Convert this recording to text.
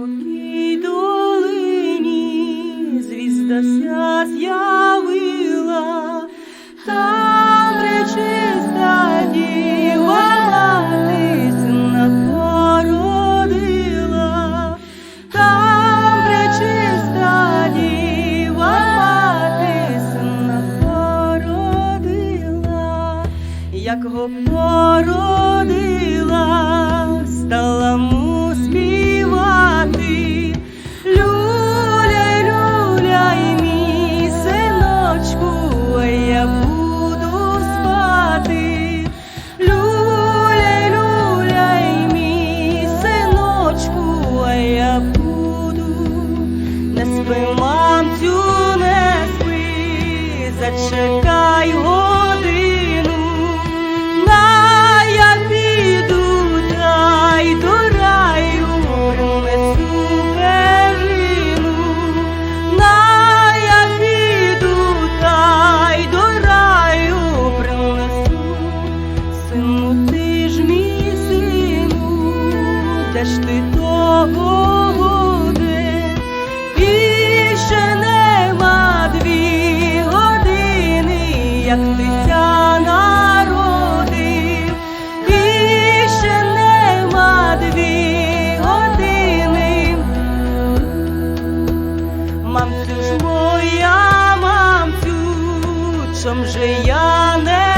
високій долині звізда ся з'явила, там пречиста діва сина породила, там пречиста діва сина породила, як го породила, мамцю, не спи, зачекай годину. На я піду, та до раю принесу перину. На я піду, та й до раю принесу. Сину, ти ж мій сину, де ж ти того як дитя народив, і ще нема дві години, мамцю ж моя, мамцю, чом же я не.